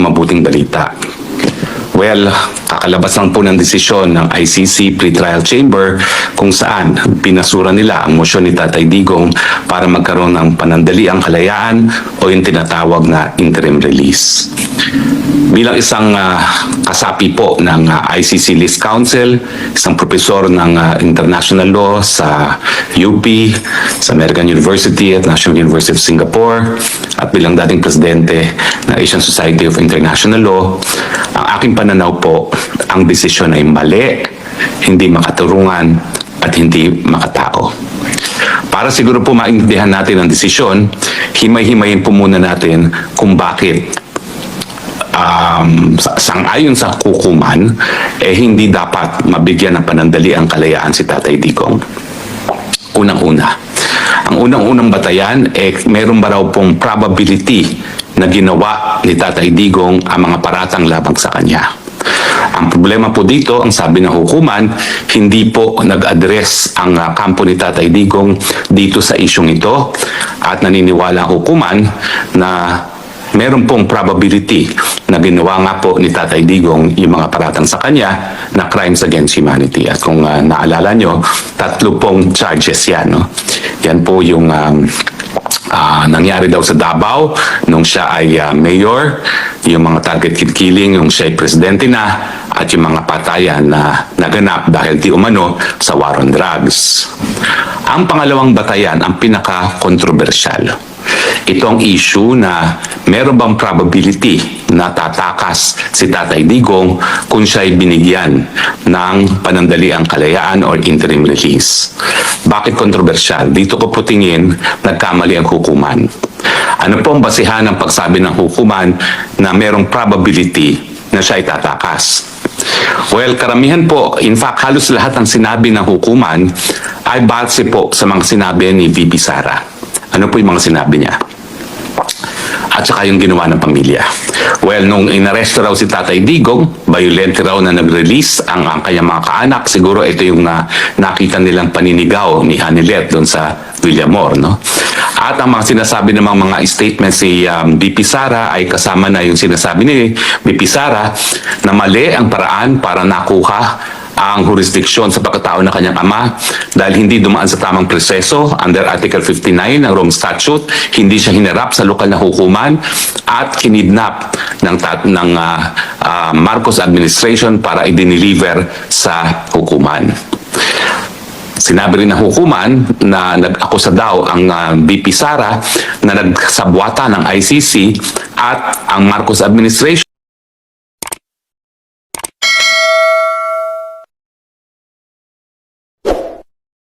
mabuting balita. Well, kakalabas lang po ng desisyon ng ICC Pre-Trial Chamber kung saan pinasura nila ang motion ni Tatay Digong para magkaroon ng panandaliang kalayaan o yung tinatawag na interim release. Bilang isang ah, kasapi po ng ah, ICC List Council, isang profesor ng ah, international law sa UP, sa American University at National University of Singapore, at bilang dating presidente ng Asian Society of International Law, ang aking pananaw po, ang desisyon ay mali, hindi makaturungan, at hindi makatao. Para siguro po maintindihan natin ang desisyon, himay-himayin po muna natin kung bakit um, sa- sangayon sa hukuman, eh hindi dapat mabigyan ng panandali ang kalayaan si Tatay Digong. Unang-una, ang unang-unang batayan, eh, meron ba raw pong probability na ginawa ni Tatay Digong ang mga paratang labang sa kanya. Ang problema po dito, ang sabi ng hukuman, hindi po nag-address ang ah, kampo ni Tatay Digong dito sa isyong ito at naniniwala ang hukuman na meron pong probability na ginawa nga po ni Tatay Digong yung mga paratang sa kanya na crimes against humanity. At kung ah, naalala nyo, tatlo pong charges yan. No? Yan po yung um, ah, nangyari daw sa Davao nung siya ay ah, mayor, yung mga target killing yung siya presidente na, at yung mga patayan na naganap dahil di umano sa war on drugs. Ang pangalawang batayan, ang pinaka-kontrobersyal. Ito ang issue na meron bang probability na tatakas si Tatay Digong kung siya ay binigyan ng panandaliang kalayaan or interim release. Bakit kontrobersyal? Dito ko po tingin nagkamali ang hukuman. Ano po ang basihan ng pagsabi ng hukuman na merong probability na siya ay tatakas? Well, karamihan po, in fact, halos lahat ng sinabi ng hukuman ay base po sa mga sinabi ni VP Sara. Ano po yung mga sinabi niya? At saka yung ginawa ng pamilya. Well, nung inaresto raw si Tatay Digong, violent raw na nag-release ang, ang kanyang mga kaanak. Siguro ito yung na, nakita nilang paninigaw ni Hanilet doon sa Villamor, no? At ang mga sinasabi ng mga, mga statements si um, BP Sara ay kasama na yung sinasabi ni BP Sara na mali ang paraan para nakuha ang jurisdiksyon sa pagkatao ng kanyang ama dahil hindi dumaan sa tamang proseso under Article 59 ng Rome Statute, hindi siya hinarap sa lokal na hukuman at kinidnap ng, ng ah, ah, Marcos administration para i-deliver sa hukuman. Sinabi rin ng hukuman na nag-akusa daw ang ah, BP Sara na nagsabwata ng ICC at ang Marcos administration